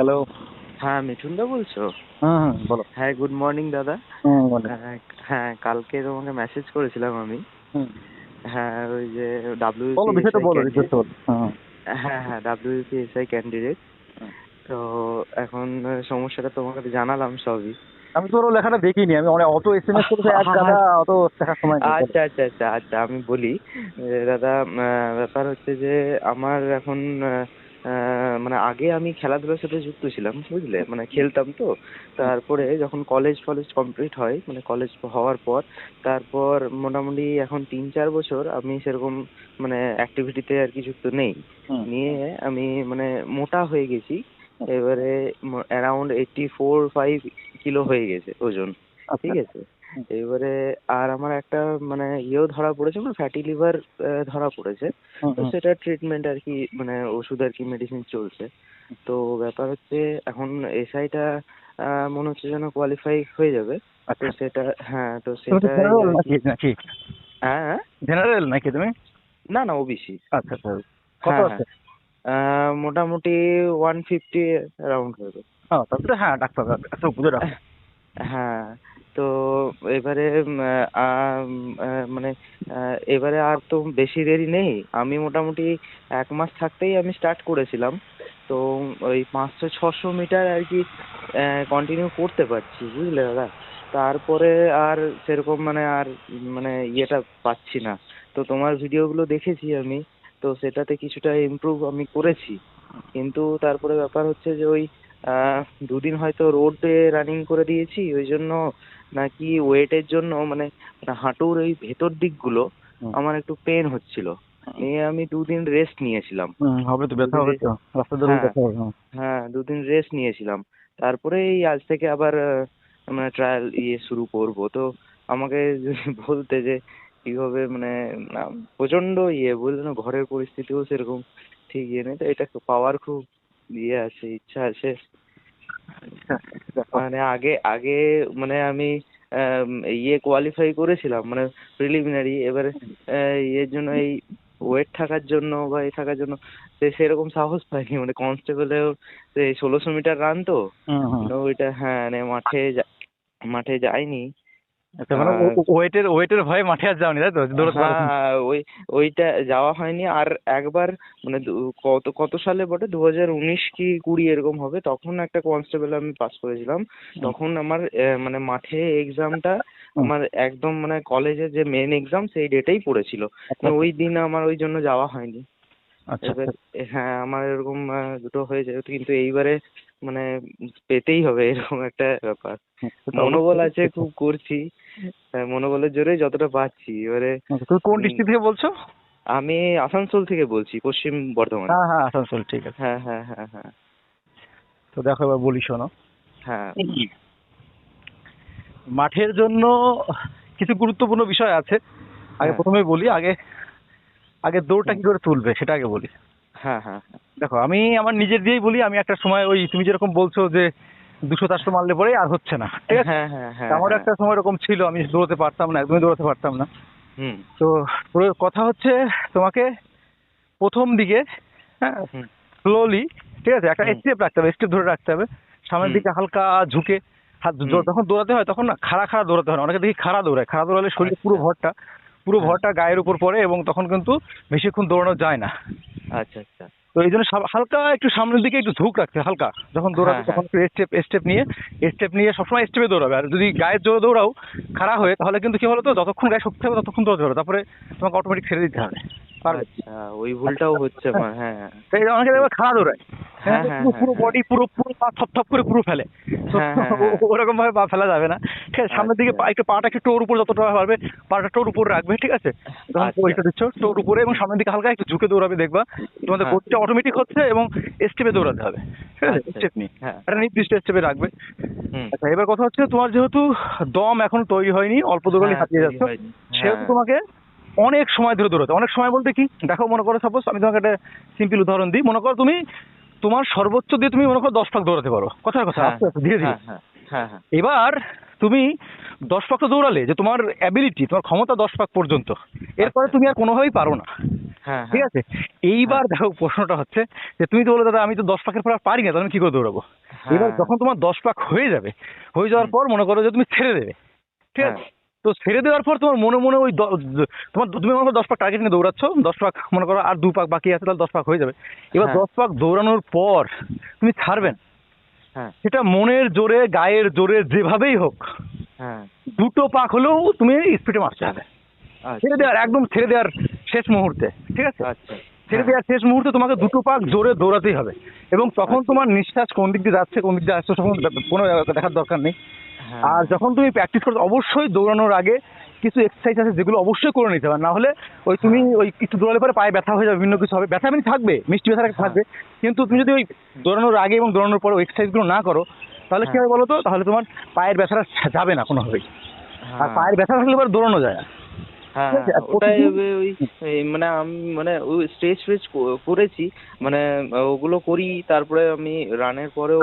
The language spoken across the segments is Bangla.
হ্যালো হ্যাঁ মিঠুনদা বলছো? হুম হুম বলো। হ্যাঁ গুড মর্নিং দাদা। বলো। হ্যাঁ, হ্যাঁ কালকে তোমাকে মেসেজ করেছিলাম আমি। হ্যাঁ ওই যে ডাব্লিউ হ্যাঁ। হ্যাঁ ক্যান্ডিডেট তো এখন সমস্যাটা তোমাকে জানালাম সবই। আমি তো ওর লেখাটা দেখিনি আমি অনেক অত এক অত দেখার সময় নেই। আচ্ছা আচ্ছা আচ্ছা আচ্ছা আমি বলি দাদা ব্যাপার হচ্ছে যে আমার এখন মানে আগে আমি খেলাধুলার সাথে যুক্ত ছিলাম বুঝলে? মানে খেলতাম তো। তারপরে যখন কলেজ ফলেজ কমপ্লিট হয় মানে কলেজ হওয়ার পর তারপর মোটামুটি এখন তিন চার বছর আমি সেরকম মানে অ্যাক্টিভিটিতে আর কি যুক্ত নেই। নিয়ে আমি মানে মোটা হয়ে গেছি। এবারে around eighty four five kilo হয়ে গেছে ওজন। আচ্ছা। ঠিক আছে। এবারে আর আমার একটা মানে ইয়েও ধরা পড়েছে মানে ফ্যাটি লিভার ধরা পড়েছে। তো। সেটা ট্রিটমেন্ট আর কি মানে ওষুধ আর কি মেডিসিন চলছে। তো ব্যাপার হচ্ছে এখন এসআইটা মনে হচ্ছে যেন কোয়ালিফাই হয়ে যাবে। তো আচ্ছা। সেটা হ্যাঁ তো সেটা নাকি হ্যাঁ হ্যাঁ? জেনারেল নাকি তুমি? না না ওবিসি আচ্ছা আচ্ছা। কত হ্যাঁ, আছে? মোটামুটি ওয়ান ফিফটি অ্যারাউন্ড হবে। হ্যাঁ তারপরে হ্যাঁ ডাক্তার আচ্ছা বুঝে রাখো। হ্যাঁ। তো এবারে মানে এবারে আর তো বেশি দেরি নেই। আমি মোটামুটি এক মাস থাকতেই আমি স্টার্ট করেছিলাম। তো ওই পাঁচশো, ছশো মিটার আর কি কন্টিনিউ করতে পারছি, বুঝলে দাদা? তারপরে আর সেরকম মানে আর মানে ইয়েটা পাচ্ছি না। তো তোমার ভিডিওগুলো দেখেছি আমি, তো সেটাতে কিছুটা ইমপ্রুভ আমি করেছি। কিন্তু তারপরে ব্যাপার হচ্ছে যে ওই দুদিন হয়তো রোডে রানিং করে দিয়েছি, ওই জন্য নাকি ওয়েটের জন্য মানে হাঁটুর ওই ভেতর দিকগুলো। আমার একটু পেন হচ্ছিল নিয়ে আমি দুদিন রেস্ট নিয়েছিলাম হবে তো ব্যথা হবে তো রাস্তা ধরে হ্যাঁ। ব্যথা হবে। হ্যাঁ দুদিন রেস্ট নিয়েছিলাম তারপরে এই আজ থেকে আবার মানে ট্রায়াল ইয়ে শুরু করব তো আমাকে বলতে যে কীভাবে মানে প্রচণ্ড ইয়ে বুঝলে না ঘরের পরিস্থিতিও সেরকম ঠিক ইয়ে নেই তো এটা পাওয়ার খুব ইয়ে আছে ইচ্ছা আছে। মানে আগে আগে মানে আমি আহ ইয়ে কোয়ালিফাই করেছিলাম মানে প্রিলিমিনারি এবারে আহ, ইয়ের জন্য এই ওয়েট থাকার জন্য বা এ থাকার জন্য সে সেরকম সাহস পাইনি। মানে কনস্টেবলেও সেই ষোলোশো মিটার রান তো ওইটা হ্যাঁ মানে মাঠে মাঠে যাইনি। আচ্ছা মানে ওয়েটের ওয়েটের ভয়ে মাঠে আর যাওনি তাই তো? হ্যাঁ ওই ওইটা যাওয়া হয়নি। আর একবার মানে কত কত সালে বটে? দু হাজার উনিশ কি কুড়ি এরকম হবে তখন একটা কনস্টেবল আমি পাস করেছিলাম। তখন আমার আহ, মানে মাঠে এক্সামটা। আমার একদম মানে কলেজের যে মেন এক্সাম সেই ডেটেই পড়েছিল। আচ্ছা, মানে ওই দিন আমার ওই জন্য যাওয়া হয়নি। আচ্ছা এবার হ্যাঁ আমার এরকম দুটো হয়েছে। কিন্তু এইবারে মানে পেতেই হবে এরকম একটা ব্যাপার। আচ্ছা। মনোবল আছে খুব করছি। হ্যাঁ, মনোবলের জোরে যতটা পাচ্ছি। এবারে আচ্ছা, কোন ডিস্ট্রিক্ট থেকে বলছো? আমি আসানসোল থেকে বলছি পশ্চিম বর্ধমান। হ্যাঁ হ্যাঁ আসানসোল ঠিক আছে। হ্যাঁ হ্যাঁ হ্যাঁ হ্যাঁ। তো দেখো এবার বলি শোনো। হ্যাঁ। মাঠের জন্য কিছু গুরুত্বপূর্ণ বিষয় আছে। আগে হ্যাঁ। প্রথমে বলি আগে আগে দৌড়টা কি করে তুলবে সেটা আগে বলি। হ্যাঁ হ্যাঁ হ্যাঁ। দেখো আমি আমার নিজের দিয়েই বলি আমি একটা সময় ওই তুমি যেরকম বলছো যে দুশো চারশো মারলে পরে আর হচ্ছে না ঠিক আছে? হ্যাঁ হ্যাঁ আমার একটা সময় এরকম ছিল আমি দৌড়তে পারতাম না একদমই দৌড়াতে পারতাম না। তো কথা হচ্ছে তোমাকে প্রথম দিকে হ্যাঁ। স্লোলি ঠিক আছে? একটা স্টেপ রাখতে হবে স্টেপ ধরে রাখতে হবে। সামনের দিকে হালকা ঝুঁকে হাত যখন দৌড়াতে হয় তখন না খাড়া খাড়া দৌড়াতে হয় অনেকে দেখি খাড়া দৌড়ায় খাড়া দৌড়ালে শরীরে পুরো আচ্ছা। ভরটা পুরো হ্যাঁ। ভরটা গায়ের উপর পড়ে এবং তখন কিন্তু বেশিক্ষণ দৌড়ানো যায় না। আচ্ছা আচ্ছা। তো এই জন্য সব হালকা একটু সামনের দিকে একটু ঝুঁক রাখতে হালকা। যখন দৌড়াবে হ্যাঁ, তখন একটু স্টেপ স্টেপ নিয়ে স্টেপ নিয়ে সবসময় স্টেপে দৌড়াবে। আর যদি গায়ের জোরে দৌড়াও খারাপ হয়ে তাহলে কিন্তু কি বলতো তো যতক্ষণ গায়ে শক্তি হবে ততক্ষণ দৌড়াতে হবে তারপরে তোমাকে অটোমেটিক ছেড়ে দিতে হবে। আচ্ছা ওই ভুলটাও হচ্ছে আমার হ্যাঁ অনেকে দেখবে খাড়া দৌড়ায়। হ্যাঁ, হ্যাঁ, হ্যাঁ, পুরো- হ্যাঁ, বডি পুরো পুরো পা থপ থপ করে পুরো ফেলে। হ্যাঁ, হ্যাঁ, হ্যাঁ। ওরকম ভাবে পা ফেলা যাবে না। ঠিক আছে সামনের দিকে আচ্ছা। একটু পাটা একটু টোর উপর যতটা পারবে পাটা টোর উপর রাখবে ঠিক আছে? যখন আচ্ছা। পরীক্ষা দিচ্ছ টোর উপরে এবং সামনের দিকে হালকা একটু ঝুঁকে দৌড়াবে দেখবা। তোমাদের হ্যাঁ। গতিটা অটোমেটিক হচ্ছে এবং স্টেপে দৌড়াতে হবে। ঠিক আছে? আচ্ছা। স্টেপ নিয়ে। হ্যাঁ। একটা নির্দিষ্ট স্টেপে রাখবে। আচ্ছা এবার কথা হচ্ছে তোমার যেহেতু দম এখন তৈরি হয়নি অল্প দৌড়ালে হ্যাঁ, হাতিয়ে তৈরি যাচ্ছ। সেহেতু হ্যাঁ। তোমাকে অনেক সময় ধরে দৌড়াতে অনেক সময় বলতে কি দেখো মনে করো সাপোজ আমি তোমাকে একটা সিম্পল উদাহরণ দিই। মনে করো তুমি তোমার সর্বোচ্চ দিয়ে তুমি মনে করো দশ পাক দৌড়াতে পারো। কথার কথা হ্যাঁ, আস্তে আস্তে ধীরে ধীরে। হ্যাঁ হ্যাঁ এবার তুমি দশ পাক তো দৌড়ালে যে তোমার অ্যাবিলিটি তোমার ক্ষমতা দশ পাক পর্যন্ত। এরপরে তুমি আর কোনোভাবেই পারো না। ঠিক আছে? এইবার দেখো প্রশ্নটা হচ্ছে যে তুমি তো বলে দাদা আমি তো দশ পাকের পর আর পারি না তাহলে আমি কি করে দৌড়াবো? এবার যখন তোমার দশ পাক হয়ে যাবে হয়ে যাওয়ার পর মনে করো যে তুমি ছেড়ে দেবে। ঠিক আছে। তো ছেড়ে দেওয়ার পর তোমার মনে মনে ওই তোমার তুমি মনে করো দশ পাক টার্গেট নিয়ে দৌড়াচ্ছ দশ পাক মনে করো আর দু পাক বাকি আছে তাহলে দশ পাক হয়ে যাবে। এবার হ্যাঁ। দশ পাক দৌড়ানোর পর তুমি ছাড়বেন। হ্যাঁ। সেটা মনের জোরে গায়ের জোরে যেভাবেই হোক হ্যাঁ। দুটো পাক হলেও তুমি স্পিডে মারতে হবে আচ্ছা। ছেড়ে দেওয়ার একদম ছেড়ে দেওয়ার শেষ মুহূর্তে ঠিক আছে? আচ্ছা। ছেড়ে দেওয়ার শেষ মুহূর্তে তোমাকে দুটো পাক জোরে দৌড়াতেই হবে। এবং তখন তোমার নিঃশ্বাস কোন দিক দিয়ে যাচ্ছে কোন দিক দিয়ে আসছে তখন কোনো দেখার দরকার নেই। আর যখন তুমি প্র্যাকটিস করছ অবশ্যই দৌড়ানোর আগে কিছু এক্সারসাইজ আছে যেগুলো অবশ্যই করে নিতে হবে। না হলে ওই তুমি ওই একটু দৌড়ালে পরে পায়ে ব্যথা হয়ে যাবে বিভিন্ন কিছু হবে। ব্যথা এমনি থাকবে মিষ্টি ব্যথা হ্যাঁ। থাকবে। কিন্তু তুমি যদি ওই দৌড়ানোর আগে এবং দৌড়ানোর পরে ওই এক্সারসাইজগুলো না করো তাহলে কি হ্যাঁ। হবে বলো তো তাহলে তোমার পায়ের ব্যথাটা যাবে না কোনোভাবেই। আর হ্যাঁ। পায়ের ব্যথা থাকলে পরে দৌড়ানো যায় না। হ্যাঁ মানে আমি মানে ওই স্ট্রেচ ফ্রেচ করেছি মানে ওগুলো করি তারপরে আমি রানের পরেও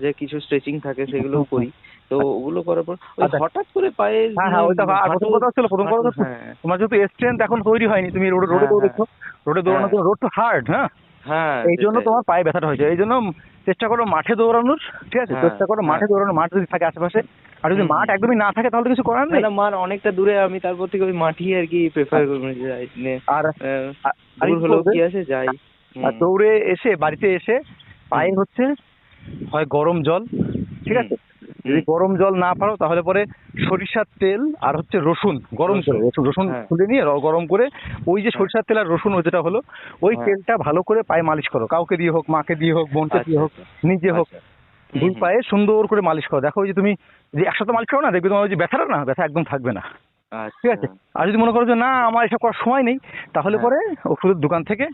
যে কিছু স্ট্রেচিং থাকে সেগুলোও করি। তো ওগুলো করার পর ওই আচ্ছা। হঠাৎ করে পায়ে হ্যাঁ হ্যাঁ ওইটা প্রথম কথা হচ্ছিল প্রথম কথা হ্যাঁ। তোমার যেহেতু স্ট্রেন্থ এখন তৈরি হয়নি তুমি রোডে রোডে হ্যাঁ, দৌড়েছো রোডে দৌড়ানো হ্যাঁ। রোড তো হার্ড হ্যাঁ? হ্যাঁ এই জন্য তোমার পায়ে ব্যথাটা হয়েছে। এই জন্য চেষ্টা করো মাঠে দৌড়ানোর ঠিক আছে? হ্যাঁ, চেষ্টা করো মাঠে হ্যাঁ। দৌড়ানো মাঠ যদি থাকে আশেপাশে। আর যদি মাঠ একদমই না থাকে তাহলে তো কিছু করার নেই? না মার অনেকটা দূরে আমি তারপর থেকে ওই মাঠই আর কি প্রেফার করি যাই নে, আর দূর কি হলেও কি আছে যাই। আর দৌড়ে এসে বাড়িতে এসে পায়ে হচ্ছে হয় গরম জল ঠিক আছে? যদি গরম জল না পারো তাহলে পরে সরিষার তেল আর হচ্ছে রসুন গরম করে রসুন। হ্যাঁ। খুলে নিয়ে গরম করে ওই যে হ্যাঁ। সরিষার তেল আর রসুন ওই যেটা হলো ওই হ্যাঁ। তেলটা ভালো করে পায়ে মালিশ করো কাউকে দিয়ে হোক মাকে দিয়ে হোক বোনকে দিয়ে হোক আচ্ছা, নিজে হোক আচ্ছা। দুই হুম। পায়ে সুন্দর করে মালিশ করো দেখো ওই যে তুমি যে একসাথে মালিশ করো না দেখবে তোমার ওই যে ব্যথাটা না ব্যথা একদম থাকবে না ঠিক আছে আর যদি মনে করো যে না আমার এসব করার সময় নেই তাহলে হ্যাঁ। পরে ওষুধের দোকান থেকে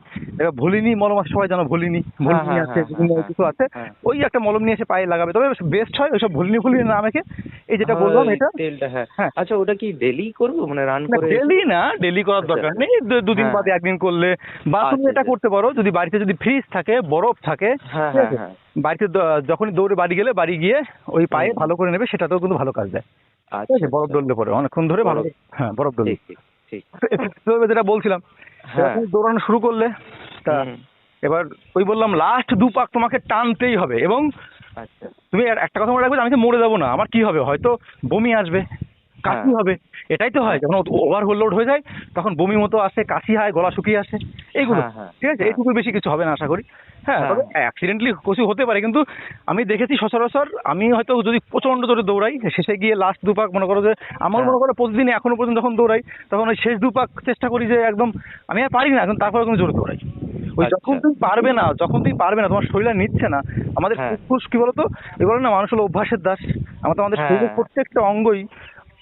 এবার ভলিনি মলম আছে সবাই জানো ভলিনি ভলিনি হ্যাঁ, আছে হ্যাঁ, বিভিন্ন হ্যাঁ, কিছু আছে হ্যাঁ। ওই একটা মলম নিয়ে এসে পায়ে লাগাবে তবে বেস্ট হয় ওইসব ভলিনি ভলিনি না মেখে এই যেটা বললাম এটা তেলটা হ্যাঁ হ্যাঁ। আচ্ছা ওটা কি ডেলি করব মানে রান করে ডেলি না ডেলি করার আচ্ছা। দরকার নেই দুদিন হ্যাঁ। বাদে একদিন করলে বা তুমি আচ্ছা, এটা আচ্ছা। করতে পারো যদি বাড়িতে যদি ফ্রিজ থাকে বরফ থাকে হ্যাঁ হ্যাঁ হ্যাঁ বাড়িতে যখনই দৌড়ে বাড়ি গেলে বাড়ি গিয়ে ওই পায়ে ভালো করে নেবে সেটাতেও কিন্তু ভালো কাজ দেয় ঠিক আচ্ছা আছে বরফ দৌড়লে পরে অনেকক্ষণ ধরে ভালো হ্যাঁ বরফ দৌড়লে ঠিক ঠিক ঠিক। যেটা বলছিলাম হ্যাঁ। দৌড়ানো শুরু করলে তা এবার ওই বললাম লাস্ট দু পাক তোমাকে টানতেই হবে এবং আচ্ছা। তুমি আর একটা কথা মনে রাখবে আমি তো মরে যাব না আমার কি হবে? হয়তো বমি আসবে কাশি হ্যাঁ। হবে। এটাই তো হয় যখন ওভার লোড হয়ে যায় তখন বমি মতো আসে কাশি হয় গলা শুকিয়ে আসে এইগুলো হ্যাঁ, হ্যাঁ, ঠিক আছে। এইটুকু বেশি কিছু হবে না আশা করি হ্যাঁ হ্যাঁ। তবে অ্যাক্সিডেন্টলি কিছু হতে পারে কিন্তু আমি দেখেছি সচরাচর আমি হয়তো যদি প্রচণ্ড জোরে দৌড়াই শেষে গিয়ে লাস্ট দু পাক মনে করো যে আমার। মনে করো প্রতিদিন এখনও পর্যন্ত যখন দৌড়াই তখন ওই শেষ দুপাক চেষ্টা করি যে একদম আমি আর পারি না এখন তারপরে কোনো জোরে দৌড়াই ওই আচ্ছা। যখন তুমি পারবে না যখন তুমি পারবে না তোমার শরীর নিচ্ছে না আমাদের। ফুসফুস কি বলতো এ বলে না মানুষ হলো অভ্যাসের দাস আমরা তো আমাদের। শরীরের প্রত্যেকটা অঙ্গই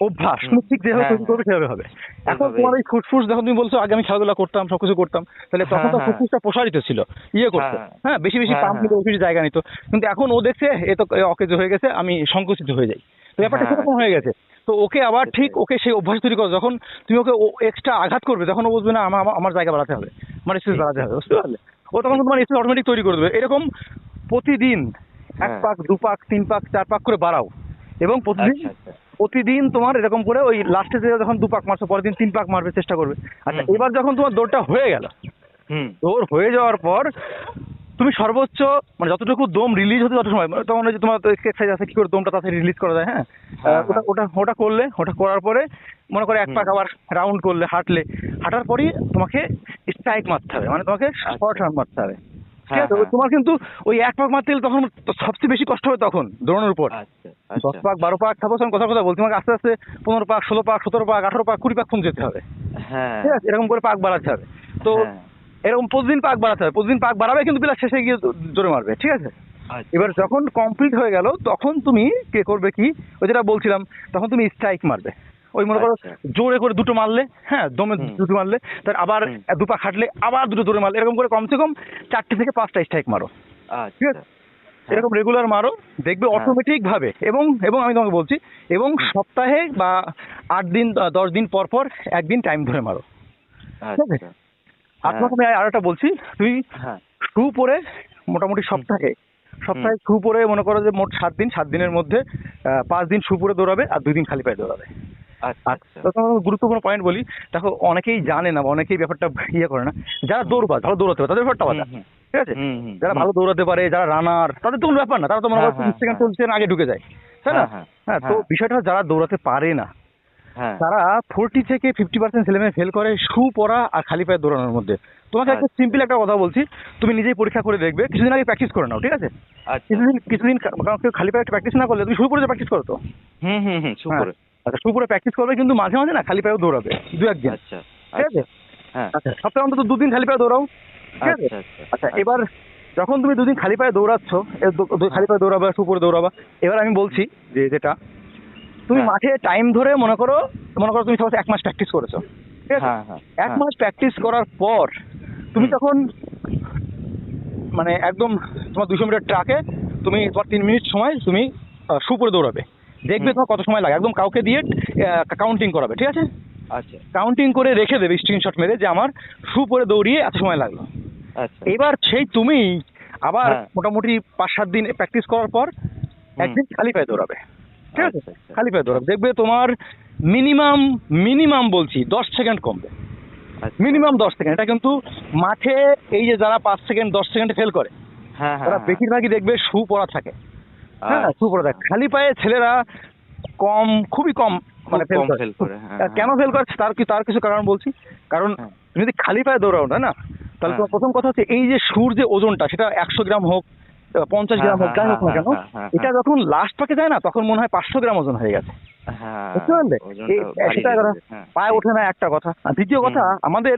অভ্যাস ঠিক যেভাবে হ্যাঁ, তৈরি করবে সেভাবে হবে? এখন তোমার ওই ফুসফুস যখন তুমি বলছো আগে আমি খেলাধুলা করতাম সবকিছু করতাম তাহলে তখন হ্যাঁ, তো হ্যাঁ। ফুসফুসটা প্রসারিত ছিল ইয়ে করতো। হ্যাঁ। হ্যাঁ বেশি বেশি হ্যাঁ, পাম্প হ্যাঁ। নিতে বেশি বেশি জায়গা নিত। কিন্তু এখন ও দেখছে এ তো অকেজ হয়ে গেছে আমি সংকুচিত হয়ে যাই। তো ব্যাপারটা হ্যাঁ। সেরকম হয়ে গেছে। তো ওকে আবার ঠিক ওকে সেই অভ্যাস তৈরি করো যখন তুমি ওকে ও এক্সট্রা আঘাত করবে তখন ও বুঝবে না আমার আমার- জায়গা বাড়াতে হবে আমার স্পেস বাড়াতে হবে। বুঝতে পারলে? ও তখন তোমার স্পেস অটোমেটিক তৈরি করে দেবে। এরকম প্রতিদিন এক হ্যাঁ। পাক দু পাক তিন পাক চার পাক করে বাড়াও। এবং প্রতিদিন আচ্ছা আচ্ছা। প্রতিদিন তোমার এরকম করে ওই লাস্টে যখন দু পাক মারছো পরের দিন তিন পাক মারবে চেষ্টা করবে। আচ্ছা এবার যখন তোমার দৌড়টা হয়ে গেল দৌড় হয়ে যাওয়ার পর তুমি সর্বোচ্চ মানে যতটুকু দম রিলিজ হতে যত সময় মানে তখন ওই যে তোমার এক্সারসাইজ আছে কি করে দমটা তাড়াতাড়ি রিলিজ করা যায় হ্যাঁ? হ্যাঁ, ওটা ওটা ওটা করলে ওটা করার পরে মনে করে এক পাক আবার রাউন্ড করলে হাঁটলে হাঁটার পরই তোমাকে স্ট্রাইক মারতে হবে মানে তোমাকে শর্ট রান মারতে হবে। ঠিক হ্যাঁ, আছে? হ্যাঁ। তোমার কিন্তু ওই এক পাক মারতে গেলে তখন সবচেয়ে বেশি কষ্ট হবে তখন দৌড়ানোর উপর। আচ্ছা। দশ আচ্ছা পাক বারো পাক সাপোজ আমি কথা কথা বলছি। তোমাকে আস্তে আস্তে পনেরো পাক ষোলো পাক সতেরো পাক আঠারো পাক কুড়ি পাক ফোন যেতে হবে। হ্যাঁ। ঠিক আছে? এরকম করে পাক বাড়াতে হবে। তো হ্যাঁ। এরকম প্রতিদিন পাক বাড়াতে হবে। প্রতিদিন পাক বাড়াবে কিন্তু প্লাস শেষে গিয়ে জোরে মারবে ঠিক আছে? আচ্ছা। এবার যখন কমপ্লিট হয়ে গেল তখন তুমি কে করবে কি? ওই যেটা বলছিলাম তখন তুমি স্ট্রাইক মারবে। ওই মনে করো আচ্ছা। জোরে করে দুটো মারলে হ্যাঁ দমে দুটো মারলে তার আবার। দুপা খাটলে আবার দুটো জোরে মারলে। এরকম করে কমসে কম চারটে থেকে পাঁচটা স্ট্রাইক মারো। ঠিক আছে? এরকম রেগুলার মারো দেখবে হ্যাঁ। অটোমেটিক ভাবে এবং এবং আমি তোমাকে বলছি এবং সপ্তাহে বা আট দিন দশ দিন পর পর একদিন টাইম ধরে মারো? আচ্ছা। আর তোমাকে আমি আর একটা বলছি তুই হ্যাঁ। শু পরে মোটামুটি সপ্তাহে সপ্তাহে শু পরে মনে করো যে মোট সাত দিন সাত দিনের মধ্যে পাঁচ দিন শু পরে দৌড়াবে আর দুই দিন খালি পায়ে দৌড়াবে। আচ্ছা আচ্ছা। গুরুত্বপূর্ণ পয়েন্ট বলি দেখো অনেকেই জানে না বা অনেকেই ব্যাপারটা ইয়ে করে না যারা দৌড়বাজ ভালো দৌড়াতে পারে তাদের ব্যাপারটা আলাদা। ঠিক আছে? যারা ভালো দৌড়াতে পারে যারা রানার তাদের তো কোনো ব্যাপার না তারা তো মনে হ্যাঁ, হ্যাঁ, সেকেন্ড হ্যাঁ। চল্লিশ সেকেন্ড আগে ঢুকে যায় তাই না? হ্যাঁ, হ্যাঁ তো হ্যাঁ। বিষয়টা যারা দৌড়াতে পারে না হ্যাঁ। তারা ফোরটি থেকে ফিফটি পার্সেন্ট ছেলেমেয়ে ফেল করে শু পরা আর খালি পায়ে দৌড়ানোর মধ্যে। তোমাকে একটা আচ্ছা। সিম্পল একটা কথা বলছি তুমি নিজেই পরীক্ষা করে দেখবে কিছুদিন আগে প্র্যাকটিস করে নাও ঠিক আছে? আচ্ছা। কিছুদিন কিছুদিন খালি পায়ে প্র্যাকটিস না করলে তুমি শুরু করে প্র্যাকটিস করো তো। হুম হুম হুম শু হ্যাঁ। করে আচ্ছা শুরু করে প্র্যাকটিস করবে কিন্তু মাঝে মাঝে না খালি পায়েও দৌড়াবে দু একদিন। আচ্ছা ঠিক আছে? হ্যাঁ। আচ্ছা সপ্তাহে অন্তত দুদিন খালি পায়ে দৌড়াও। ঠিক আছে? আচ্ছা আচ্ছা আচ্ছা এবার যখন তুমি দুদিন খালি পায়ে দৌড়াচ্ছ খালি পায়ে দৌড়াবা শু করে দৌড়াবা এবার আমি বলছি যে যেটা তুমি হ্যাঁ। মাঠে টাইম ধরে মনে করো মনে করো তুমি সাপোজ এক মাস প্র্যাকটিস করেছ ঠিক আছে? হ্যাঁ হ্যাঁ এক। মাস প্র্যাকটিস করার পর তুমি তখন মানে একদম তোমার দুশো মিটার ট্রাকে তুমি তোমার তিন মিনিট সময় তুমি শু করে দৌড়াবে। দেখবে তোমার কত সময় লাগে একদম কাউকে দিয়ে কাউন্টিং করাবে ঠিক আছে? আচ্ছা। কাউন্টিং করে রেখে দেবে স্ক্রিনশট মেরে যে আমার শু পরে দৌড়িয়ে এত সময় লাগল। আচ্ছা এবার সেই তুমি আবার হ্যাঁ। মোটামুটি পাঁচ সাত দিন প্র্যাকটিস করার পর একদিন খালি পায়ে দৌড়াবে। ঠিক আছে? আচ্ছা, আচ্ছা। খালি পায়ে দৌড়াবে। দেখবে তোমার মিনিমাম মিনিমাম বলছি দশ সেকেন্ড কমবে। আচ্ছা। মিনিমাম দশ সেকেন্ড এটা কিন্তু মাঠে এই যে যারা পাঁচ সেকেন্ড দশ সেকেন্ড ফেল করে হ্যাঁ হ্যাঁ তারা। বেশিরভাগই দেখবে শু পরা থাকে। হ্যাঁ আচ্ছা। শু পরা থাকে। খালি পায়ে ছেলেরা কম খুবই কম মানে ফেল করে। কেন ফেল করে? তার কি তার কিছু কারণ বলছি? কারণ। তুমি যদি খালি পায়ে দৌড়াও তাই না? তাহলে হ্যাঁ। তোমার প্রথম কথা হচ্ছে এই যে সুর যে ওজনটা সেটা একশো গ্রাম হোক পঞ্চাশ হ্যাঁ, গ্রাম হোক হ্যাঁ, যাই হোক না হ্যাঁ, কেন হ্যাঁ, হ্যাঁ, এটা যখন লাস্ট পাকে যায় না তখন মনে হয় পাঁচশো গ্রাম ওজন হয়ে গেছে। হ্যাঁ বুঝতে পারলে? সেটা কথা। হ্যাঁ। পায়ে ওঠে না একটা কথা। দ্বিতীয় কথা আমাদের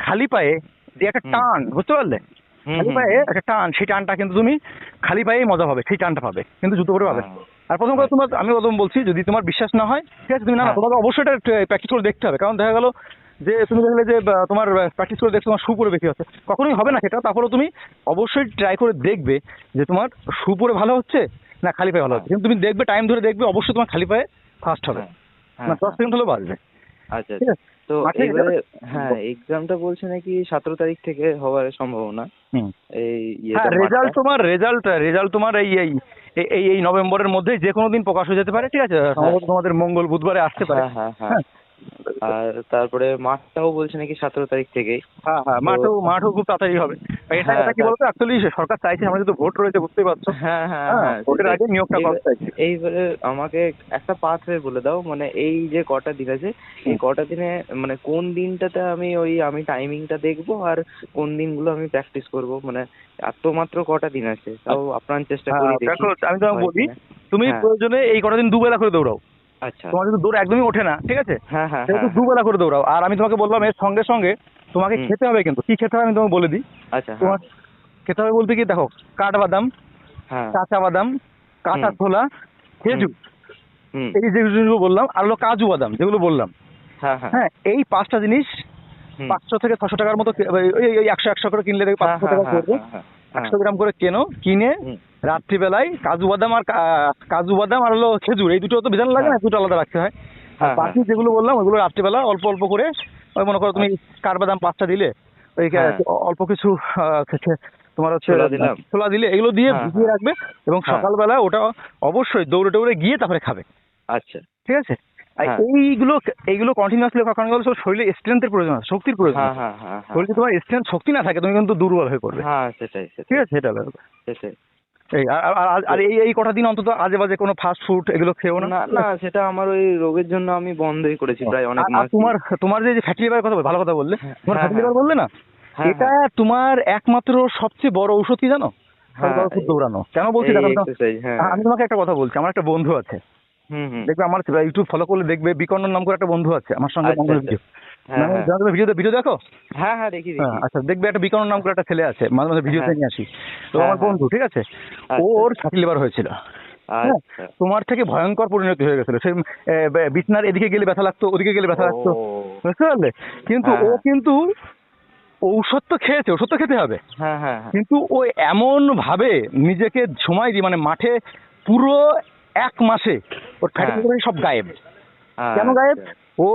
খালি পায়ে যে একটা টান বুঝতে পারলে? খালি পায়ে একটা টান সেই টানটা কিন্তু তুমি খালি পায়ে মজা পাবে সেই টানটা পাবে কিন্তু জুতো পরে পাবে হ্যাঁ। আর প্রথম কথা তোমার আমি প্রথম বলছি যদি তোমার বিশ্বাস না হয় ঠিক আছে তুমি না না হ্যাঁ। তোমাকে অবশ্যই এটা প্র্যাকটিস করে দেখতে হবে। কারণ দেখা গেল যে তুমি দেখলে যে তোমার প্র্যাকটিস করে দেখছ তোমার শু পরে বেশি হচ্ছে। কখনোই হবে না সেটা তারপরেও তুমি অবশ্যই ট্রাই করে দেখবে যে তোমার শু পরে ভালো হচ্ছে না খালি পায়ে ভালো হচ্ছে। কিন্তু তুমি দেখবে টাইম ধরে দেখবে অবশ্যই তোমার খালি পায়ে ফার্স্ট হবে। হ্যাঁ, হ্যাঁ, না দশ হ্যাঁ। সেকেন্ড হলেও বাড়বে আচ্ছা আছে? তো এবারে হ্যাঁ এক্সামটা বলছে নাকি সতেরো তারিখ থেকে হওয়ার সম্ভাবনা। এই হ্যাঁ রেজাল্ট। তোমার রেজাল্ট রেজাল্ট তোমার এই এই এই- এই নভেম্বরের মধ্যে যে কোনো দিন প্রকাশ হয়ে যেতে পারে ঠিক আছে? সম্ভবত তোমাদের মঙ্গল বুধবারে আসতে পারে। হ্যাঁ হ্যাঁ। হ্যাঁ। আর তারপরে মাঠটাও বলছে নাকি সতেরো তারিখ থেকেই। হ্যাঁ হ্যাঁ মাঠও মাঠও খুব তাড়াতাড়ি হবে। এটা হ্যাঁ, এটা কি বলতো? অ্যাকচুয়ালি সরকার চাইছে আমাদের তো ভোট রয়েছে বুঝতেই পারছ। হ্যাঁ হ্যাঁ হ্যাঁ, হ্যাঁ ভোটের। আগে নিয়োগটা করতে চাইছে। এইবারে আমাকে একটা পাথ হয়ে বলে দাও মানে এই যে কটা দিন আছে এই কটা দিনে মানে কোন দিনটাতে আমি ওই আমি টাইমিংটা দেখব আর কোন দিনগুলো আমি প্র্যাকটিস করব? মানে এত মাত্র কটা দিন আছে তাও আপ্রাণ চেষ্টা করি দেখি আমি তোমাকে বলি। তুমি। প্রয়োজনে এই কটা দিন দুবেলা করে দৌড়াও। আচ্ছা। তোমার যদি দৌড় একদমই ওঠে না ঠিক আছে? হ্যাঁ হ্যাঁ সেহেতু হ্যাঁ। দুবেলা করে দৌড়াও। আর আমি তোমাকে বললাম এর সঙ্গে সঙ্গে তোমাকে খেতে হবে কিন্তু। কি খেতে হবে আমি তোমাকে বলে দিই। আচ্ছা হ্যাঁ। তোমার খেতে হবে বলতে কি দেখো কাঠবাদাম হ্যাঁ। কাঁচা বাদাম কাঁচা। ছোলা খেজুর। এই যে জিনিসগুলো বললাম আর হলো কাজু বাদাম যেগুলো বললাম। হ্যাঁ এই পাঁচটা জিনিস পাঁচশো থেকে ছশো টাকার মতো একশো একশো করে কিনলে দেখবে পাঁচশো টাকা পড়বে। একশো গ্রাম করে কেনো কিনে। রাত্রিবেলায় কাজু বাদাম আর কাজু বাদাম আর হলো খেজুর এই দুটো তো বিধান লাগে না হ্যাঁ। দুটো আলাদা রাখতে হয় আর হ্যাঁ, বাকি যেগুলো বললাম ওগুলো রাত্রিবেলা অল্প অল্প করে ওই মনে করো তুমি কাঠবাদাম পাঁচটা দিলে ওই হ্যাঁ। অল্প কিছু তোমার হচ্ছে ছোলা দিলে এগুলো দিয়ে হ্যাঁ, ভিজিয়ে রাখবে এবং হ্যাঁ। সকালবেলা ওটা অবশ্যই দৌড়ে দৌড়ে গিয়ে তারপরে খাবে আচ্ছা ঠিক আছে হ্যাঁ। এইগুলো এইগুলো কন্টিনিউয়াসলি কখনো গেলে শরীরে স্ট্রেংথের প্রয়োজন আছে শক্তির প্রয়োজন হ্যাঁ আছে। হ্যাঁ হ্যাঁ হ্যাঁ। শরীরে তোমার স্ট্রেংথ শক্তি না থাকে তুমি কিন্তু দুর্বল হয়ে পড়বে। হ্যাঁ সেটাই ঠিক আছে সেটা। সেটাই। এই আর- এই এই কটা দিন অন্তত আজে বাজে কোনো ফাস্ট ফুড এগুলো খেও না? না না সেটা আমার ওই রোগের জন্য আমি বন্ধই করেছি প্রায় অনেক মাস তোমার তোমার যে ফ্যাটি লিভার কথা বল- ভালো কথা বললে হ্যাঁ, তোমার হ্যাঁ, ফ্যাটি লিভার বললে না? হ্যাঁ, এটা তোমার একমাত্র সবচেয়ে বড় ঔষধ কি জানো? হ্যাঁ, দৌড়ানো কেন বলছি হ্যাঁ আমি তোমাকে একটা কথা বলছি আমার একটা বন্ধু আছে। দেখবে আমার ইউটিউব ফলো করলে দেখবে বিকন্ন নাম করে একটা বন্ধু আছে আমার সঙ্গে আচ্ছা, বন্ধুর। ভিডিও ভিডিও ভিডিও দেখো? হ্যাঁ হ্যাঁ দেখি হ্যাঁ আচ্ছা দেখবে একটা বিকন্ন নাম করে একটা ছেলে আছে মাঝে মাঝে ভিডিওতে হ্যাঁ। নিয়ে আসি। তো হ্যাঁ, আমার। বন্ধু ঠিক আছে? আচ্ছা। ওর ফ্যাটি লিভার হয়েছিল। হ্যাঁ, আচ্ছা। তোমার থেকে ভয়ঙ্কর পরিণতি হয়ে গেছিল। সে বিছনার এদিকে গেলে ব্যথা লাগতো ওদিকে গেলে ব্যথা লাগতো। বুঝতে পারলে? কিন্তু ও। কিন্তু ঔষধ তো খেয়েছে ওষুধ তো খেতে হবে। হ্যাঁ হ্যাঁ হ্যাঁ। কিন্তু ও এমন ভাবে নিজেকে সময় দিয়ে মানে মাঠে পুরো এক মাসে ওর ফ্যাটি হ্যাঁ। সব গায়েব। কেন আচ্ছা। গায়েব ও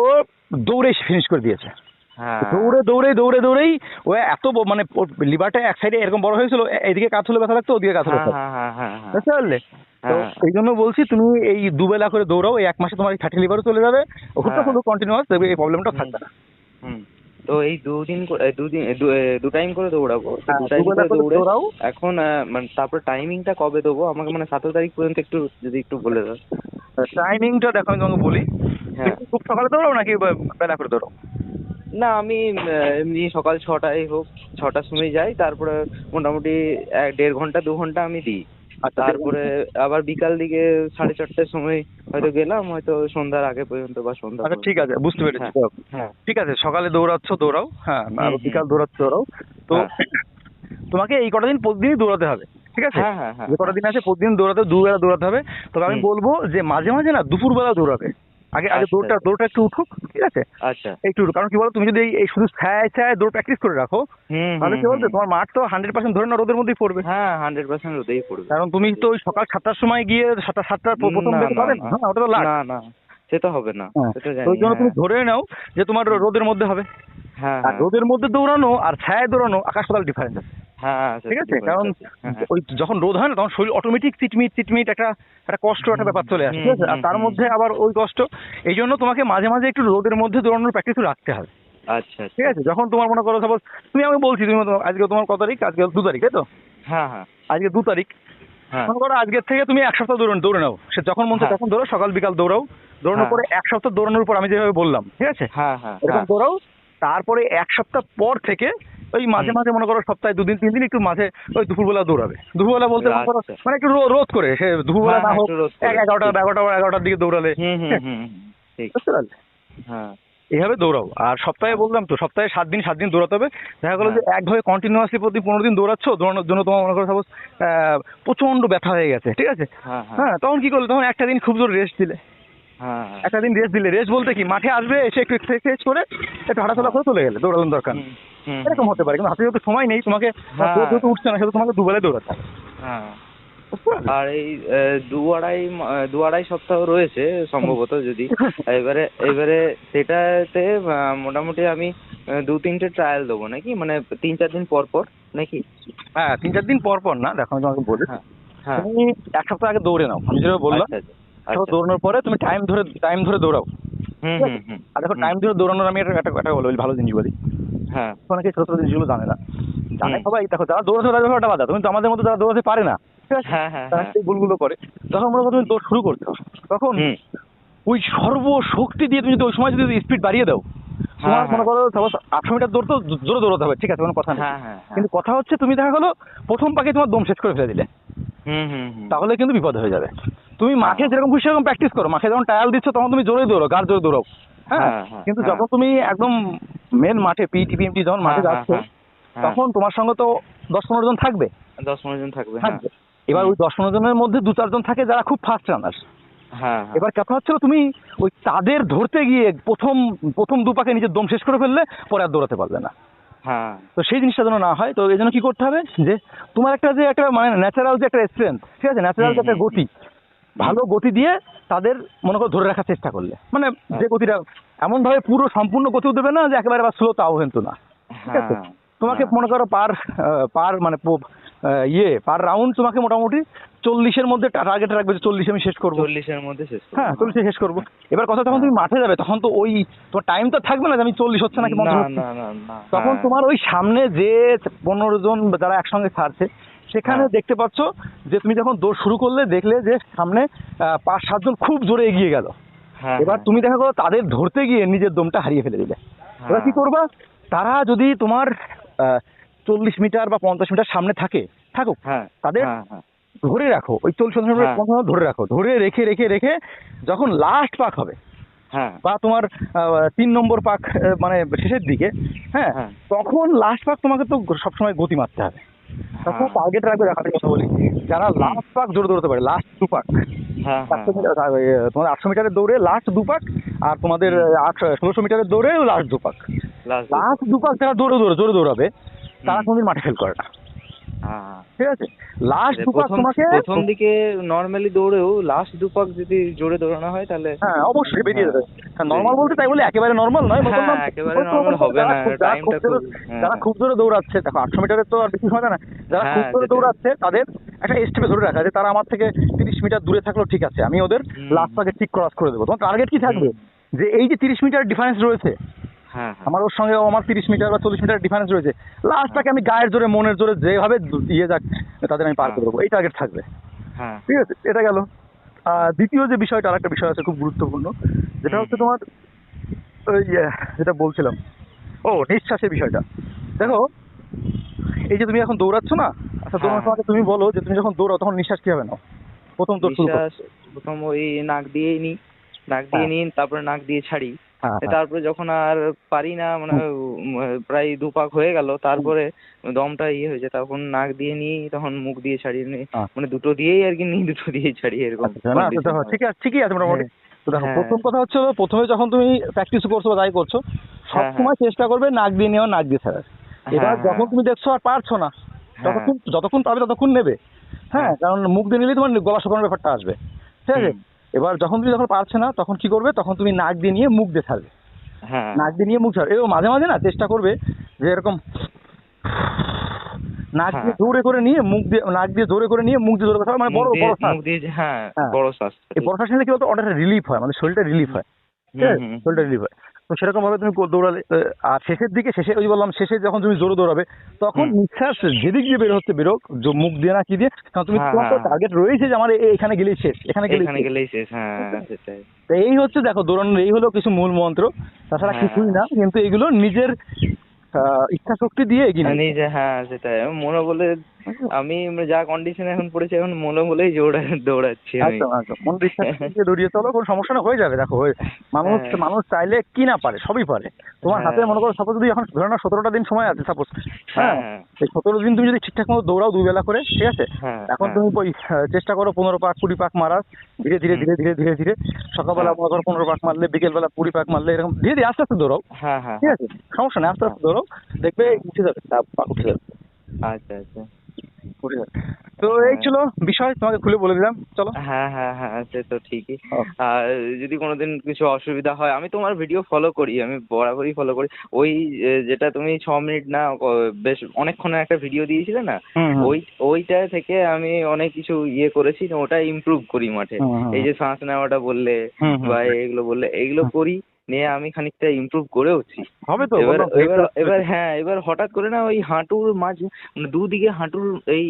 দৌড়ে ফিনিশ করে দিয়েছে। হ্যাঁ। দৌড়ে দৌড়ে দৌড়ে দৌড়েই ও এত মানে ওর লিভারটা এক সাইডে এরকম বড় হয়েছিল এদিকে কাজ হলে ব্যথা লাগতো ওদিকে কাজ হলে হ্যাঁ হ্যাঁ হ্যাঁ হ্যাঁ হ্যাঁ। বুঝতে পারলে? তো হ্যাঁ। এই জন্য বলছি তুমি এই দুবেলা করে দৌড়াও এই এক মাসে তোমার ফ্যাটি লিভারও চলে যাবে হ্যাঁ। শুধু কন্টিনিউয়াস এই প্রবলেমটা থাকবে না। হুম। তো এই দুদিন দুদিন দু টাইম করে দৌড়াবো। হ্যাঁ, দু টাইম করে দৌড়ে এখন মানে তারপর টাইমিংটা কবে দেবো? আমাকে মানে সতেরো তারিখ পর্যন্ত একটু যদি একটু বলে দাও। টাইমিংটা দেখো আমি তোমাকে বলি। হ্যাঁ। খুব সকালে দৌড়াও নাকি বেলা করে দৌড়াও? না আমি এমনি সকাল ছটায় হোক ছটার সময় যাই। তারপরে মোটামুটি এক দেড় ঘণ্টা দু ঘণ্টা আমি দিই। তারপরে আবার বিকাল দিকে সাড়ে চারটের সময় হয়তো গেলাম হয়তো সন্ধ্যার আগে পর্যন্ত বা সন্ধ্যা আচ্ছা ঠিক আছে বুঝতে পেরেছি হ্যাঁ। হ্যাঁ। ঠিক আছে সকালে দৌড়াচ্ছ দৌড়াও হ্যাঁ। বিকাল দৌড়াচ্ছ দৌড়াও। তো হ্যাঁ। তোমাকে এই কটা দিন প্রতিদিনই দৌড়াতে হবে ঠিক আছে? হ্যাঁ হ্যাঁ হ্যাঁ। যে কটা দিন আছে প্রতিদিন দৌড়াতে দুবেলা দৌড়াতে হবে। তবে আমি বলব যে মাঝে মাঝে না দুপুরবেলা দৌড়াবে। আগে আগে আচ্ছা, দৌড়টা আচ্ছা। দৌড়টা একটু উঠুক ঠিক আছে? আচ্ছা। একটু কারণ কি বলো তুমি যদি এই- শুধু ছায় ছায় দৌড় প্র্যাকটিস করে রাখো তাহলে কি বলতো তোমার মাঠ তো হান্ড্রেড পার্সেন্ট ধরে না রোদের মধ্যেই পড়বে। হ্যাঁ হান্ড্রেড পার্সেন্ট রোদেই পড়বে। কারণ তুমি তো ওই সকাল সাতটার সময় গিয়ে সাতটা সাতটার পর প্রথম না, যেতে না, হ্যাঁ ওটা তো লাগ না না সে তো হবে না হ্যাঁ, সেটা ওই জন্য তুমি হ্যাঁ। ধরে নাও যে তোমার রোদের মধ্যে হবে। হ্যাঁ রোদের মধ্যে দৌড়ানো আর ছায়ায় দৌড়ানো আকাশ পাতাল ডিফারেন্স আছে ঠিক আছে কারণ। হ্যাঁ, হ্যাঁ। ওই যখন রোদ হয় না তখন শরীর অটোমেটিক চিটমিট চিটমিট একটা একটা কষ্ট একটা ব্যাপার চলে আসে ঠিক আছে? আর তার মধ্যে আবার ওই কষ্ট এই জন্য তোমাকে মাঝে মাঝে একটু রোদের মধ্যে দৌড়ানোর প্র্যাকটিস রাখতে হবে। আচ্ছা আচ্ছা। ঠিক আছে? যখন তোমার মনে করো সাপোজ তুমি আমি বলছি তুমি আজকে তোমার কত তারিখ? আজকে দু তারিখ তাই তো? হ্যাঁ হ্যাঁ। আজকে দু তারিখ। হ্যাঁ। মনে করো আজকের থেকে তুমি এক সপ্তাহ দৌড়ানো দৌড়ে নাও। সে যখন মন হ্যাঁ। তখন দৌড়াও সকাল বিকাল দৌড়াও। দৌড়ানোর হ্যাঁ। পরে এক সপ্তাহ দৌড়ানোর পর আমি যেভাবে বললাম ঠিক আছে? হ্যাঁ হ্যাঁ। হ্যাঁ। দৌড়াও। তারপরে এক সপ্তাহ পর থেকে ওই মাঝে মাঝে মনে করো সপ্তাহে দুদিন তিন দিন একটু মাঝে ওই দুপুরবেলা দৌড়াবে। দুপুরবেলা বলতে মনে করো আচ্ছা। মানে একটু রোদ করে সে দুপুরবেলা হ্যাঁ, না হ্যাঁ, হোক। এক এগারোটা এগারোটা এগারোটার দিকে দৌড়ালে। বুঝতে পারলে? হ্যাঁ। এইভাবে দৌড়াও। আর সপ্তাহে বললাম তো সপ্তাহে সাত দিন সাত দিন দৌড়াতে হবে। দেখা গেলো যে হ্যাঁ। একভাবে কন্টিনিউয়াসলি প্রতি পনেরো দিন দৌড়াচ্ছ দৌড়ানোর জন্য তোমার মনে করো সাপোজ প্রচণ্ড ব্যথা হয়ে গেছে ঠিক আছে? হ্যাঁ তখন কি করলে? তখন একটা দিন খুব জোর রেস্ট দিলে। একটা দিন রেস্ট দিলে। রেস্ট বলতে কি মাঠে আসবে এসে একটু এক্সারসাইজ করে একটু হাঁটাচলা করে চলে গেলে দৌড়ানোর দরকার। এরকম হতে পারে কিন্তু হাতে যেহেতু সময় নেই তোমাকে হ্যাঁ। যেহেতু উঠছে না সেহেতু তোমাকে দুবেলায় দৌড়াতে হবে। হ্যাঁ? আর এই দু আড়াই দু আড়াই সপ্তাহ রয়েছে সম্ভবত যদি। এবারে এবারে সেটাতে মোটামুটি আমি দু তিনটে ট্রায়াল দেবো নাকি? মানে তিন চার দিন পর পর নাকি? হ্যাঁ তিন চার দিন পর পর না দেখো আমি তোমাকে বলি। হ্যাঁ হ্যাঁ। তুমি এক সপ্তাহ আগে দৌড়ে নাও আমি যেভাবে বললাম। আচ্ছা। আচ্ছা দৌড়ানোর পরে তুমি টাইম ধরে টাইম ধরে দৌড়াও? আর দেখো। টাইম ধরে দৌড়ানোর আমি একটা একটা বলি ভালো জিনিস বলি। হ্যাঁ। অনেকে ছোট ছোট জিনিসগুলো জানে না। জানে সবাই দেখো যারা দৌড়াতে তাদের ব্যাপারটা বাধা তুমি তো আমাদের মতো যারা দৌড়াতে পারে না। হ্যাঁ হ্যাঁ তারা হ্যাঁ। সেই ভুলগুলো করে। তখন মনে করো তুমি দৌড় শুরু করছ। তখন ওই সর্বশক্তি দিয়ে তুমি যদি ওই সময় যদি স্পিড বাড়িয়ে দাও তোমার মনে। করো সাপোজ আটশো মিটার দৌড় তো জোরে দৌড়াতে হবে। ঠিক আছে কোনো কথা হ্যাঁ। কিন্তু কথা হচ্ছে তুমি দেখা গেলো প্রথম পাকে তোমার দম শেষ করে ফেলে দিলে। হুম হুম হুম। তাহলে কিন্তু বিপদ হয়ে যাবে। তুমি মাঠে। যেরকম খুশি সেরকম প্র্যাকটিস করো। মাঠে যখন টায়াল দিচ্ছ তখন তুমি জোরে দৌড়ো গার জোরে দৌড়াও। হ্যাঁ? হ্যাঁ, হ্যাঁ, কিন্তু হ্যাঁ। যখন তুমি একদম মেন মাঠে পিটি পিএমটি যখন মাঠে যাচ্ছ। তখন তোমার সঙ্গে তো দশ পনেরো জন থাকবে। দশ পনেরো জন থাকবে এবার ওই দশ পনেরো জনের মধ্যে দু চারজন থাকে যারা খুব ফাস্ট রানার। এবার কথা হচ্ছিল তুমি ওই তাদের ধরতে গিয়ে প্রথম প্রথম দু পাকে নিজের দম শেষ করে ফেললে পরে আর দৌড়াতে পারবে না। হ্যাঁ। তো সেই জিনিসটা যেন না হয় তো এই জন্য কি করতে হবে? যে তোমার একটা যে একটা মানে ন্যাচারাল যে একটা স্ট্রেংথ ঠিক আছে? ন্যাচারাল যে একটা। গতি ভালো গতি দিয়ে তাদের মনে করো ধরে রাখার চেষ্টা করলে। মানে যে গতিটা এমন ভাবে পুরো সম্পূর্ণ গতিও দেবে না যে একেবারে আবার স্লো তাও কিন্তু না। ঠিক আছে? হ্যাঁ তোমাকে হ্যাঁ। মনে করো পার পার মানে ইয়ে পার রাউন্ড তোমাকে মোটামুটি চল্লিশের মধ্যে টার্গেট রাখবে যে চল্লিশে আমি শেষ করব। চল্লিশের মধ্যে শেষ করব। হ্যাঁ চল্লিশে শেষ করব। এবার কথা যখন তুমি মাঠে যাবে তখন তো ওই তোমার টাইম তো থাকবে না যে আমি চল্লিশ হচ্ছে নাকি তখন হ্যাঁ। তোমার ওই সামনে যে পনেরো জন যারা একসঙ্গে ছাড়ছে সেখানে হ্যাঁ। দেখতে পাচ্ছ যে তুমি যখন দৌড় শুরু করলে দেখলে যে সামনে পাঁচ সাতজন খুব জোরে এগিয়ে গেল হ্যাঁ, এবার হ্যাঁ। তুমি দেখা গেলো তাদের ধরতে গিয়ে নিজের দমটা হারিয়ে ফেলে দিলে এবার কি। করবা তারা যদি তোমার চল্লিশ মিটার বা পঞ্চাশ মিটার সামনে থাকে থাকুক তাদের। ধরে রাখো ওই চল্লিশ পঞ্চাশ ধরে রাখো ধরে রেখে রেখে রেখে যখন লাস্ট পাক হবে হ্যাঁ বা তোমার তিন নম্বর পাক মানে শেষের দিকে হ্যাঁ হ্যাঁ। তখন লাস্ট পাক তোমাকে তো সবসময় গতি মারতে হবে তখন হ্যাঁ। টার্গেট রাখবে দেখাতে কথা বলি যারা লাস্ট পাক জোরে দৌড়তে পারে লাস্ট দু পাক হ্যাঁ তোমাদের আটশো মিটারের দৌড়ে লাস্ট দু পাক আর তোমাদের আটশো ষোলোশো মিটারের দৌড়ে লাস্ট দু পাক লাস্ট দু পাক যারা দৌড়ে দৌড়ে জোরে দৌড়াবে তারা কোনদিন মাঠে ফেল করে না। হ্যাঁ ঠিক আছে। লাস্ট দু পাক প্রথম তোমাকে প্রথম দিকে নর্মালি দৌড়েও লাস্ট দুপাক যদি জোরে দৌড়ানো হয় তাহলে হ্যাঁ অবশ্যই বেরিয়ে যাবে। হ্যাঁ। নর্মাল বলতে তাই বলে একেবারে নর্মাল নয় হ্যাঁ, একেবারে বললাম, হবে না, খুব- যারা খুব জোরে- হ্যাঁ। দৌড়াচ্ছে দেখো আটশো মিটারের তো আর বেশি সময় না। যারা হ্যাঁ, খুব জোরে দৌড়াচ্ছে তাদের একটা স্টেপে ধরে রাখা যে তারা আমার থেকে তিরিশ মিটার দূরে থাকলেও ঠিক আছে। আমি ওদের লাস্ট লাস্টটাকে ঠিক ক্রস করে দেবো। তোমার টার্গেট কি থাকবে? যে এই যে তিরিশ মিটার ডিফারেন্স রয়েছে হ্যাঁ হ্যাঁ আমার ওর সঙ্গে আমার তিরিশ মিটার বা চল্লিশ মিটার ডিফারেন্স রয়েছে। লাস্টটাকে আমি গায়ের জোরে মনের জোরে যেভাবে ইয়ে যাক তাদের আমি পার করে দেবো। এই টার্গেট থাকবে। হ্যাঁ। ঠিক আছে? এটা গেল। আর দ্বিতীয় যে বিষয়টা আরেকটা বিষয় আছে খুব গুরুত্বপূর্ণ যেটা হচ্ছে তোমার ওই ইয়ে, যেটা বলছিলাম। ও নিঃশ্বাসের বিষয়টা। দেখো এই যে তুমি এখন দৌড়াচ্ছ না আচ্ছা হ্যাঁ। সময় তুমি বলো যে তুমি যখন দৌড়াও তখন নিঃশ্বাস কীভাবে নাও প্রথম তো শুরু প্রথম ওই নাক দিয়েই নিই নাক দিয়ে নিন তারপরে নাক দিয়ে ছাড়ি। হ্যাঁ, হ্যাঁ। তারপরে যখন আর পারি না মানে প্রায় দু পাক হয়ে গেল তারপরে দমটা ইয়ে হয়েছে তখন নাক দিয়ে নিই তখন মুখ দিয়ে ছাড়িয়ে নিই হ্যাঁ। মানে দুটো দিয়েই আর কি নিই দুটো দিয়েই ছাড়ি এরকম আচ্ছা, আচ্ছা, ঠিক আছে ঠিকই আছে মোটামুটি তো দেখো হ্যাঁ। প্রথম কথা হচ্ছে প্রথমে যখন তুমি প্র্যাকটিস করছ বা যাই করছ হ্যাঁ, সবসময় চেষ্টা করবে নাক দিয়ে নেওয়া নাক দিয়ে ছাড়ার এবার হ্যাঁ, যখন হ্যাঁ। তুমি দেখছ আর পারছ না হ্যাঁ। ততক্ষণ যতক্ষণ পারবে ততক্ষণ নেবে হ্যাঁ হ্যাঁ। কারণ মুখ দিয়ে নিলেই তোমার গলা শুকানোর ব্যাপারটা আসবে ঠিক আছে। এবার যখন তুমি যখন পারছে না তখন কি করবে? তখন তুমি নাক দিয়ে নিয়ে মুখ দিয়ে ছাড়বে। হ্যাঁ। নাক দিয়ে নিয়ে মুখ ছাড়বে। এবং মাঝে মাঝে না চেষ্টা করবে যে এরকম নাক দিয়ে হ্যাঁ। জোরে করে নিয়ে মুখ দিয়ে নাক দিয়ে জোরে করে নিয়ে মুখ দিয়ে জোরে করে মানে বড় বড় শ্বাস। হ্যাঁ হ্যাঁ। বড় শ্বাস। এই বড় শ্বাস নিলে কি বলতো? অনেকটা রিলিফ হয়। মানে শরীরটা রিলিফ হয়। ঠিক আছে। শরীরটা রিলিফ হয়। তো সেরকম ভাবে তুমি দৌড়ালে আর শেষের দিকে শেষে ওই বললাম শেষে যখন তুমি জোরে দৌড়াবে তখন নিঃশ্বাস যেদিক দিয়ে বের হচ্ছে বেরোক মুখ দিয়ে না কি দিয়ে কারণ তুমি হ্যাঁ, তোমার তো হ্যাঁ। টার্গেট রয়েছে যে আমার এখানে গেলেই শেষ এখানে গেলেই শেষ। হ্যাঁ সেটাই তো এই হচ্ছে দেখো দৌড়ানোর এই হলো কিছু মূল মন্ত্র তাছাড়া হ্যাঁ। কিছুই না কিন্তু এগুলো নিজের ইচ্ছা শক্তি দিয়ে এগিয়ে নিতে নিজে হ্যাঁ সেটাই। মনে বলে আমি মানে যা কন্ডিশনে এখন পড়েছি এখন মনে বলেই দৌড়া দৌড়াচ্ছি একদম একদম। মন ইচ্ছা শক্তি দিয়ে দৌড়িয়ে চলো কোনো সমস্যা না হয়ে যাবে। দেখো হয়ে- মানুষ হ্যাঁ। মানুষ চাইলে কি না পারে সবই পারে। তোমার হ্যাঁ। হাতে মনে করো সাপোজ যদি এখন ধরে নাও সতেরোটা দিন সময় আছে সাপোজ হ্যাঁ? হ্যাঁ এই সতেরো দিন তুমি যদি ঠিকঠাক মতো দৌড়াও দুই বেলা করে ঠিক আছে? হ্যাঁ এখন হ্যাঁ। তুমি ওই চেষ্টা করো পনেরো পাক কুড়ি পাক মারার। ধীরে ধীরে ধীরে ধীরে ধীরে ধীরে। সকালবেলা হ্যাঁ। মনে করো পনেরো পাক মারলে বিকেলবেলা কুড়ি পাক মারলে এরকম ধীরে ধীরে আস্তে আস্তে দৌড়াও। হ্যাঁ হ্যাঁ ঠিক আছে? সমস্যা নেই আস্তে আস্তে দৌড়াও। দেখবে উঠে যাবে পাক উঠে যাবে। আচ্ছা আচ্ছা। উঠে যাবে। তো এই ছিল বিষয় তোমাকে খুলে বলে দিলাম চলো। হ্যাঁ হ্যাঁ হ্যাঁ সে তো ঠিকই। আর যদি কোনোদিন কিছু অসুবিধা হয় আমি তোমার ভিডিও ফলো করি আমি বরাবরই ফলো করি। ওই যেটা তুমি ছ মিনিট না বেশ অনেকক্ষণের একটা ভিডিও দিয়েছিলে না। ওই ওইটা থেকে আমি অনেক কিছু ইয়ে করেছি ওটা ইমপ্রুভ করি মাঠে। এই যে শ্বাস নেওয়াটা বললে বা এগুলো বললে এইগুলো করি। নিয়ে আমি খানিকটা ইমপ্রুভ করেওছি। হবে তো এবার এবার এবার হ্যাঁ এবার হঠাৎ করে না ওই হাঁটুর মাঝ মানে দুদিকে হাঁটুর এই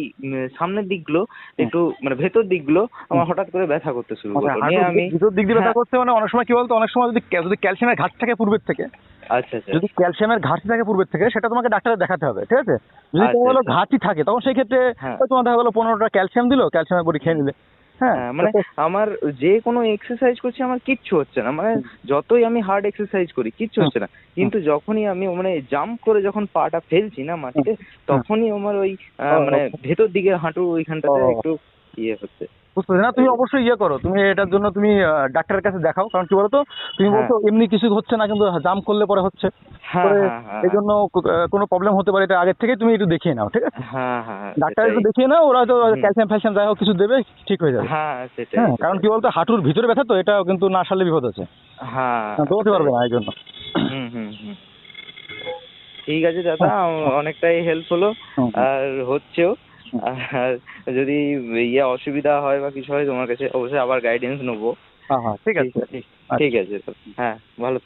সামনের দিকগুলো একটু মানে ভেতর দিকগুলো আমার হঠাৎ করে ব্যথা করতে শুরু আচ্ছা, করল। নিয়ে আমি ভিতর দিক দিয়ে ব্যথা হ্যাঁ। মানে অনেক সময় কি বলতো অনেক সময় যদি যদি ক্যালসিয়ামের ঘাটতি থাকে পূর্বের থেকে আচ্ছা আচ্ছা। যদি ক্যালসিয়ামের ঘাটতি থাকে পূর্বের থেকে সেটা তোমাকে ডাক্তারে দেখাতে হবে ঠিক আছে? যদি আচ্ছা, তোমার হলো আচ্ছা। ঘাটতি থাকে তখন সেই ক্ষেত্রে হ্যাঁ। তোমার দেখা গেলো পনেরোটা ক্যালসিয়াম দিলো ক্যালসিয়ামের বড়ি খেয়ে নিলে। হ্যাঁ হ্যাঁ মানে আমার যে কোনো এক্সারসাইজ করছি আমার কিচ্ছু হচ্ছে না। মানে যতই আমি হার্ড এক্সারসাইজ করি কিচ্ছু হচ্ছে না। কিন্তু যখনই আমি মানে জাম্প করে যখন পাটা ফেলছি না মাটিতে তখনই আমার ওই আহ, মানে ভেতর দিকে হাঁটু ওইখানটাতে একটু ইয়ে হচ্ছে। বুঝতে পারছি না তুমি অবশ্যই ইয়ে করো তুমি এটার জন্য তুমি ডাক্তারের কাছে দেখাও কারণ কি বলতো তুমি হ্যাঁ। বলছো এমনি কিছু হচ্ছে না কিন্তু জাম করলে পরে হচ্ছে। হ্যাঁ হ্যাঁ এই জন্য কোনো প্রবলেম হতে পারে এটা আগের থেকেই তুমি একটু দেখিয়ে নাও ঠিক আছে? ডাক্তার একটু দেখিয়ে নাও ওরা তো ক্যালসিয়াম ফ্যালসিয়াম যাই হোক কিছু দেবে ঠিক হয়ে যাবে। হ্যাঁ কারণ কি বলতো হাঁটুর ভিতরে ব্যথা তো এটা কিন্তু না সারলে বিপদ আছে। হ্যাঁ দৌড়তে পারবে না এই জন্য। ঠিক আছে দাদা অনেকটাই হেল্প হলো। আর হচ্ছেও। আর যদি ইয়ে অসুবিধা হয় বা কিছু হয় তোমার কাছে অবশ্যই আবার গাইডেন্স নেব। হ্যাঁ হ্যাঁ ঠিক আছে। ঠিক আছে। হ্যাঁ ভালো।